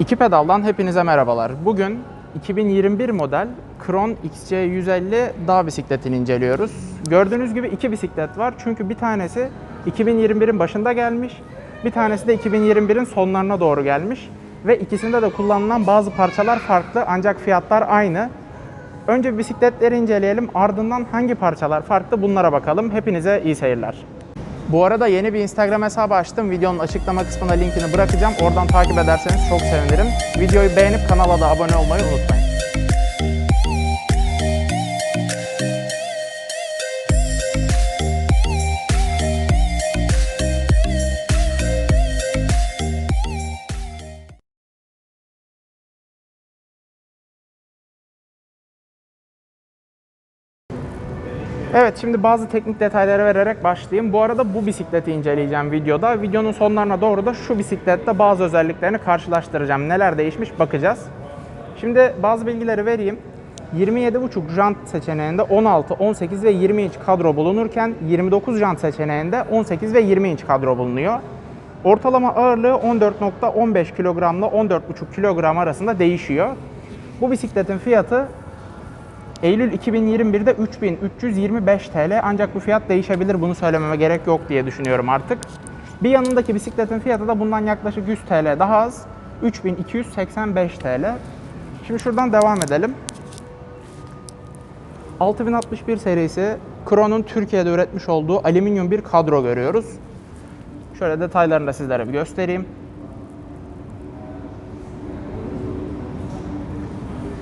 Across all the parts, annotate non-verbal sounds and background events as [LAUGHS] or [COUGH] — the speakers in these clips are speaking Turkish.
İki pedaldan hepinize merhabalar. Bugün 2021 model Kron XC150 dağ bisikletini inceliyoruz. Gördüğünüz gibi iki bisiklet var. Çünkü bir tanesi 2021'in başında gelmiş, bir tanesi de 2021'in sonlarına doğru gelmiş. Ve ikisinde de kullanılan bazı parçalar farklı ancak fiyatlar aynı. Önce bisikletleri inceleyelim, ardından hangi parçalar farklı bunlara bakalım. Hepinize iyi seyirler. Bu arada yeni bir Instagram hesabı açtım. Videonun açıklama kısmına linkini bırakacağım. Oradan takip ederseniz çok sevinirim. Videoyu beğenip kanala da abone olmayı unutmayın. Evet şimdi bazı teknik detayları vererek başlayayım. Bu arada bu bisikleti inceleyeceğim videoda. Videonun sonlarına doğru da şu bisiklette bazı özelliklerini karşılaştıracağım. Neler değişmiş bakacağız. Şimdi bazı bilgileri vereyim. 27.5 jant seçeneğinde 16, 18 ve 20 inç kadro bulunurken 29 jant seçeneğinde 18 ve 20 inç kadro bulunuyor. Ortalama ağırlığı 14.15 kilogramla 14.5 kilogram arasında değişiyor. Bu bisikletin fiyatı Eylül 2021'de 3325 TL ancak bu fiyat değişebilir bunu söylememe gerek yok diye düşünüyorum artık. Bir yanındaki bisikletin fiyatı da bundan yaklaşık 100 TL daha az 3285 TL. Şimdi şuradan devam edelim. 6061 serisi Kron'un Türkiye'de üretmiş olduğu alüminyum bir kadro görüyoruz. Şöyle detaylarını da sizlere bir göstereyim.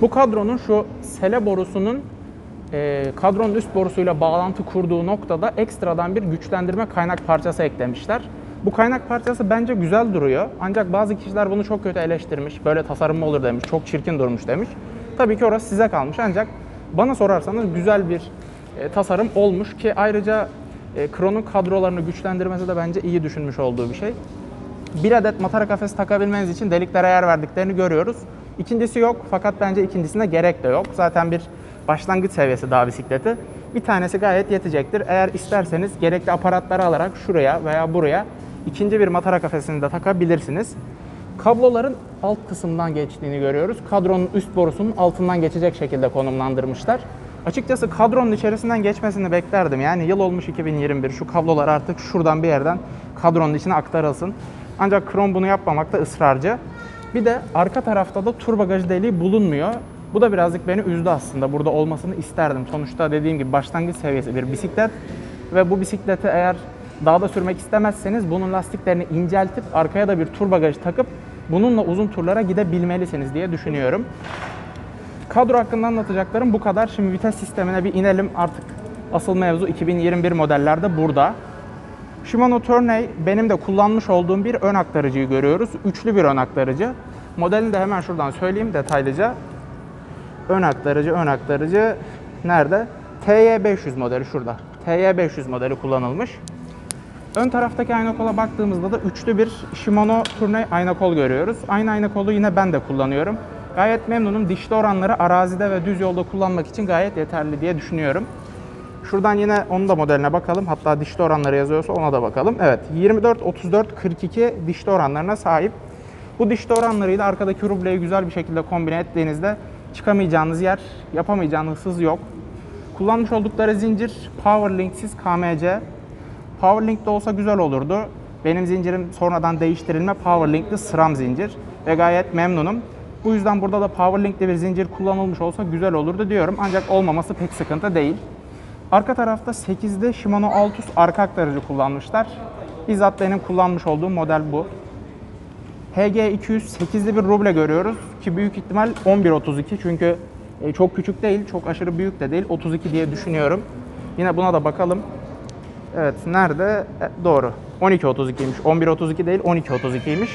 Bu kadronun şu sele borusunun e, kadronun üst borusuyla bağlantı kurduğu noktada ekstradan bir güçlendirme kaynak parçası eklemişler. Bu kaynak parçası bence güzel duruyor. Ancak bazı kişiler bunu çok kötü eleştirmiş. Böyle tasarım mı olur demiş. Çok çirkin durmuş demiş. Tabii ki orası size kalmış. Ancak bana sorarsanız güzel bir e, tasarım olmuş ki ayrıca e, Kron'un kadrolarını güçlendirmesi de bence iyi düşünmüş olduğu bir şey. Bir adet matara kafesi takabilmeniz için deliklere yer verdiklerini görüyoruz. İkincisi yok fakat bence ikincisine gerek de yok. Zaten bir başlangıç seviyesi dağ bisikleti. Bir tanesi gayet yetecektir. Eğer isterseniz gerekli aparatları alarak şuraya veya buraya ikinci bir matara kafesini de takabilirsiniz. Kabloların alt kısımdan geçtiğini görüyoruz. Kadronun üst borusunun altından geçecek şekilde konumlandırmışlar. Açıkçası kadronun içerisinden geçmesini beklerdim. Yani yıl olmuş 2021. Şu kablolar artık şuradan bir yerden kadronun içine aktarılsın. Ancak Kron bunu yapmamakta ısrarcı. Bir de arka tarafta da tur bagajı deliği bulunmuyor. Bu da birazcık beni üzdü aslında. Burada olmasını isterdim. Sonuçta dediğim gibi başlangıç seviyesi bir bisiklet. Ve bu bisikleti eğer dağda sürmek istemezseniz bunun lastiklerini inceltip arkaya da bir tur bagajı takıp bununla uzun turlara gidebilmelisiniz diye düşünüyorum. Kadro hakkında anlatacaklarım bu kadar. Şimdi vites sistemine bir inelim. Artık asıl mevzu 2021 modellerde burada. Shimano Tourney benim de kullanmış olduğum bir ön aktarıcıyı görüyoruz. Üçlü bir ön aktarıcı. Modelini de hemen şuradan söyleyeyim detaylıca. Ön aktarıcı, ön aktarıcı nerede? TY500 modeli şurada. TY500 modeli kullanılmış. Ön taraftaki ayna kola baktığımızda da üçlü bir Shimano Tourney ayna kol görüyoruz. Aynı ayna kolu yine ben de kullanıyorum. Gayet memnunum. Dişli oranları arazide ve düz yolda kullanmak için gayet yeterli diye düşünüyorum. Şuradan yine onun da modeline bakalım. Hatta dişli oranları yazıyorsa ona da bakalım. Evet 24, 34, 42 dişli oranlarına sahip. Bu dişli oranlarıyla arkadaki rubleyi güzel bir şekilde kombine ettiğinizde çıkamayacağınız yer, yapamayacağınız hız yok. Kullanmış oldukları zincir Powerlink'siz KMC. Powerlink de olsa güzel olurdu. Benim zincirim sonradan değiştirilme Powerlink'li SRAM zincir ve gayet memnunum. Bu yüzden burada da Powerlink'li bir zincir kullanılmış olsa güzel olurdu diyorum. Ancak olmaması pek sıkıntı değil. Arka tarafta 8'de Shimano Altus arka aktarıcı kullanmışlar. Bizzat benim kullanmış olduğum model bu. HG200 8'li bir ruble görüyoruz ki büyük ihtimal 11.32 çünkü e, çok küçük değil, çok aşırı büyük de değil. 32 diye düşünüyorum. Yine buna da bakalım. Evet, nerede? E, doğru. 12.32'ymiş. 11.32 değil, 12.32'ymiş.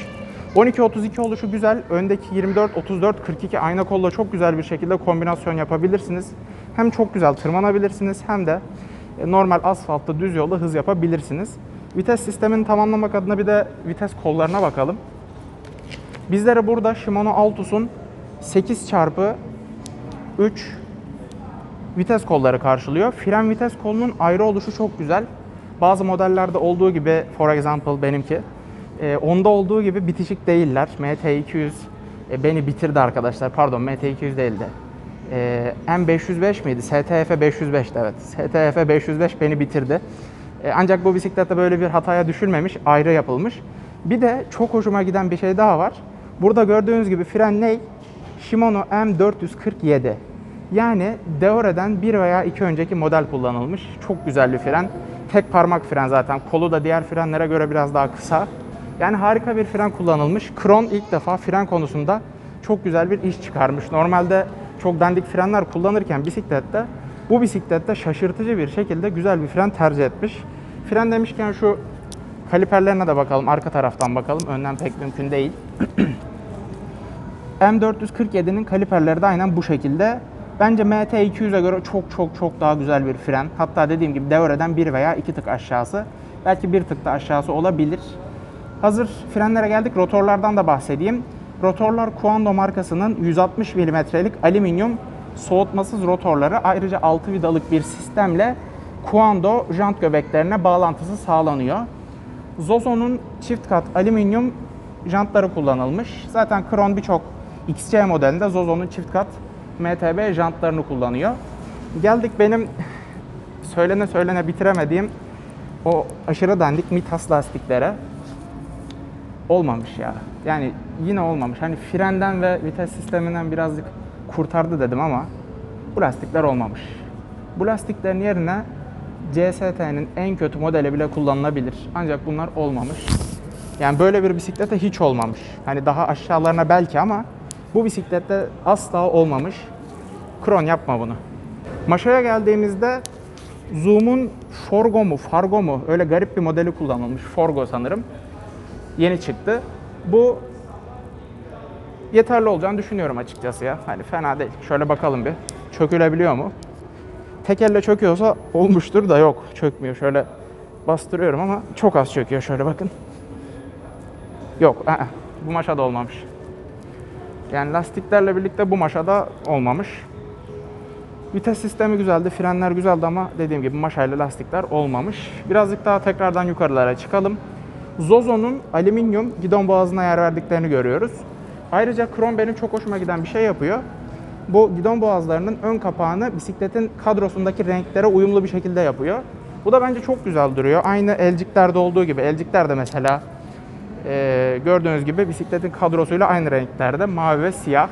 12.32 oluşu güzel. Öndeki 24, 34, 42 ayna kolla çok güzel bir şekilde kombinasyon yapabilirsiniz. Hem çok güzel tırmanabilirsiniz hem de e, normal asfaltta düz yolda hız yapabilirsiniz. Vites sistemini tamamlamak adına bir de vites kollarına bakalım. Bizlere burada Shimano Altus'un 8 çarpı 3 vites kolları karşılıyor. Fren vites kolunun ayrı oluşu çok güzel. Bazı modellerde olduğu gibi, for example benimki, e, onda olduğu gibi bitişik değiller. MT200 e, beni bitirdi arkadaşlar. Pardon MT200 değildi. E, M505 miydi? STF 505'ti evet. STF 505 beni bitirdi. E, ancak bu bisiklette böyle bir hataya düşülmemiş, ayrı yapılmış. Bir de çok hoşuma giden bir şey daha var. Burada gördüğünüz gibi fren ne? Shimano M447. Yani Deore'den bir veya iki önceki model kullanılmış. Çok güzel bir fren. Tek parmak fren zaten. Kolu da diğer frenlere göre biraz daha kısa. Yani harika bir fren kullanılmış. Kron ilk defa fren konusunda çok güzel bir iş çıkarmış. Normalde çok dandik frenler kullanırken bisiklette bu bisiklette şaşırtıcı bir şekilde güzel bir fren tercih etmiş. Fren demişken şu kaliperlerine de bakalım. Arka taraftan bakalım. Önden pek mümkün değil. [CLEARS THROAT] M447'nin kaliperleri de aynen bu şekilde. Bence MT200'e göre çok çok çok daha güzel bir fren. Hatta dediğim gibi Deore'den bir veya iki tık aşağısı. Belki bir tık da aşağısı olabilir. Hazır frenlere geldik. Rotorlardan da bahsedeyim. Rotorlar Kuando markasının 160 mm'lik alüminyum soğutmasız rotorları ayrıca 6 vidalık bir sistemle Kuando jant göbeklerine bağlantısı sağlanıyor. Zozo'nun çift kat alüminyum jantları kullanılmış. Zaten Kron birçok XC modelinde Zozo'nun çift kat MTB jantlarını kullanıyor. Geldik benim [LAUGHS] söylene söylene bitiremediğim o aşırı dandik Mitas lastiklere. Olmamış ya. Yani yine olmamış. Hani frenden ve vites sisteminden birazcık kurtardı dedim ama bu lastikler olmamış. Bu lastiklerin yerine CST'nin en kötü modeli bile kullanılabilir. Ancak bunlar olmamış. Yani böyle bir bisiklete hiç olmamış. Hani daha aşağılarına belki ama bu bisiklette asla olmamış. Kron yapma bunu. Maşaya geldiğimizde Zoom'un Forgo mu, Fargo mu öyle garip bir modeli kullanılmış. Forgo sanırım. Yeni çıktı. Bu yeterli olacağını düşünüyorum açıkçası ya. Hani fena değil. Şöyle bakalım bir. Çökülebiliyor mu? Tek elle çöküyorsa olmuştur da yok. Çökmüyor. Şöyle bastırıyorum ama çok az çöküyor. Şöyle bakın. Yok. ı-ı. Bu maşada olmamış. Yani lastiklerle birlikte bu maşada olmamış. Vites sistemi güzeldi, frenler güzeldi ama dediğim gibi maşayla lastikler olmamış. Birazcık daha tekrardan yukarılara çıkalım. Zozo'nun alüminyum gidon boğazına yer verdiklerini görüyoruz. Ayrıca Kron benim çok hoşuma giden bir şey yapıyor. Bu gidon boğazlarının ön kapağını bisikletin kadrosundaki renklere uyumlu bir şekilde yapıyor. Bu da bence çok güzel duruyor. Aynı elciklerde olduğu gibi. Elcikler de mesela e, gördüğünüz gibi bisikletin kadrosuyla aynı renklerde. Mavi ve siyah.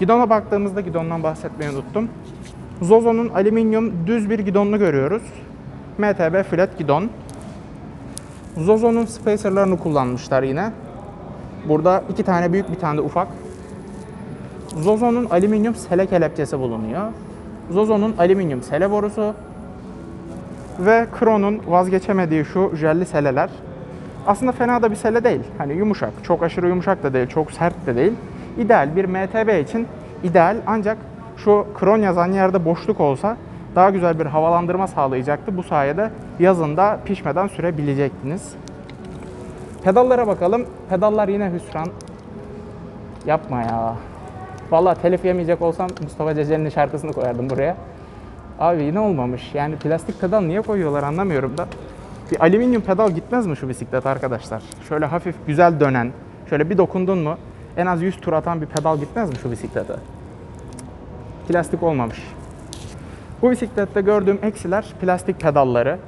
Gidona baktığımızda gidondan bahsetmeyi unuttum. Zozo'nun alüminyum düz bir gidonunu görüyoruz. MTB flat gidon. Zozo'nun spacerlarını kullanmışlar yine. Burada iki tane büyük bir tane de ufak. Zozo'nun alüminyum sele kelepçesi bulunuyor. Zozo'nun alüminyum sele borusu ve Kron'un vazgeçemediği şu jelli seleler. Aslında fena da bir sele değil. Hani yumuşak, çok aşırı yumuşak da değil, çok sert de değil. İdeal bir MTB için ideal ancak şu Kron yazan yerde boşluk olsa daha güzel bir havalandırma sağlayacaktı. Bu sayede yazında pişmeden sürebilecektiniz. Pedallara bakalım. Pedallar yine hüsran. Yapma ya. Vallahi telif yemeyecek olsam Mustafa Ceceli'nin şarkısını koyardım buraya. Abi yine olmamış. Yani plastik pedal niye koyuyorlar anlamıyorum da. Bir alüminyum pedal gitmez mi şu bisiklet arkadaşlar? Şöyle hafif güzel dönen, şöyle bir dokundun mu en az 100 tur atan bir pedal gitmez mi şu bisiklete? Plastik olmamış. Bu bisiklette gördüğüm eksiler plastik pedalları,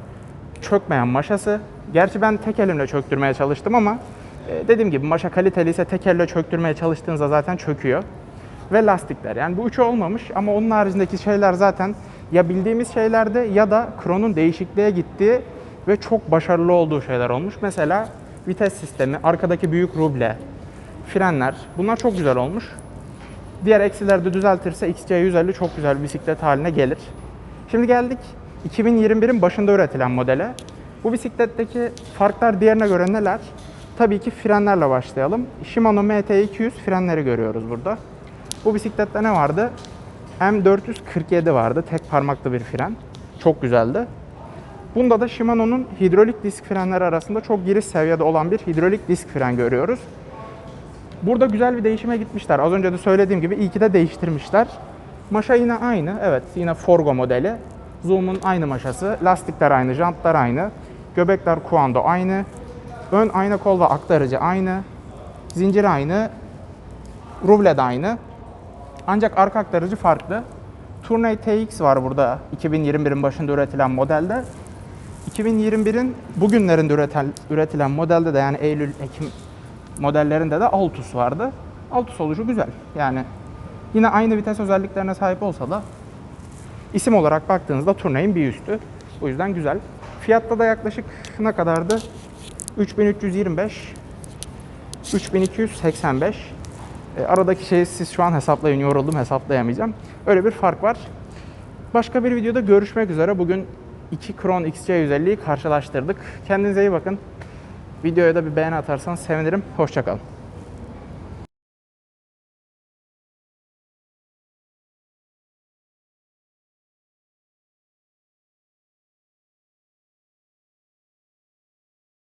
çökmeyen maşası. Gerçi ben tek elimle çöktürmeye çalıştım ama e, dediğim gibi maşa kaliteli ise tek elle çöktürmeye çalıştığınızda zaten çöküyor. Ve lastikler. Yani bu üçü olmamış ama onun haricindeki şeyler zaten ya bildiğimiz şeylerde ya da Kron'un değişikliğe gittiği ve çok başarılı olduğu şeyler olmuş. Mesela vites sistemi, arkadaki büyük ruble, frenler bunlar çok güzel olmuş. Diğer eksileri de düzeltirse XC150 çok güzel bir bisiklet haline gelir. Şimdi geldik 2021'in başında üretilen modele. Bu bisikletteki farklar diğerine göre neler? Tabii ki frenlerle başlayalım. Shimano MT200 frenleri görüyoruz burada. Bu bisiklette ne vardı? M447 vardı. Tek parmaklı bir fren. Çok güzeldi. Bunda da Shimano'nun hidrolik disk frenleri arasında çok giriş seviyede olan bir hidrolik disk fren görüyoruz. Burada güzel bir değişime gitmişler. Az önce de söylediğim gibi iyi ki de değiştirmişler. Maşa yine aynı. Evet yine Forgo modeli. Zoom'un aynı maşası. Lastikler aynı, jantlar aynı. Göbekler Kuando aynı. Ön ayna kol ve aktarıcı aynı. Zincir aynı. Ruble de aynı. Ancak arka aktarıcı farklı. Tourney TX var burada 2021'in başında üretilen modelde. 2021'in bugünlerinde üreten, üretilen modelde de yani Eylül, Ekim modellerinde de Altus vardı. Altus oluşu güzel. Yani yine aynı vites özelliklerine sahip olsa da isim olarak baktığınızda Tourney'in bir üstü. Bu yüzden güzel. Fiyatta da yaklaşık ne kadardı? 3325 3285 E, aradaki şeyi siz şu an hesaplayın. Yoruldum hesaplayamayacağım. Öyle bir fark var. Başka bir videoda görüşmek üzere. Bugün iki Kron XC150'yi karşılaştırdık. Kendinize iyi bakın. Videoya da bir beğeni atarsanız sevinirim. Hoşçakalın.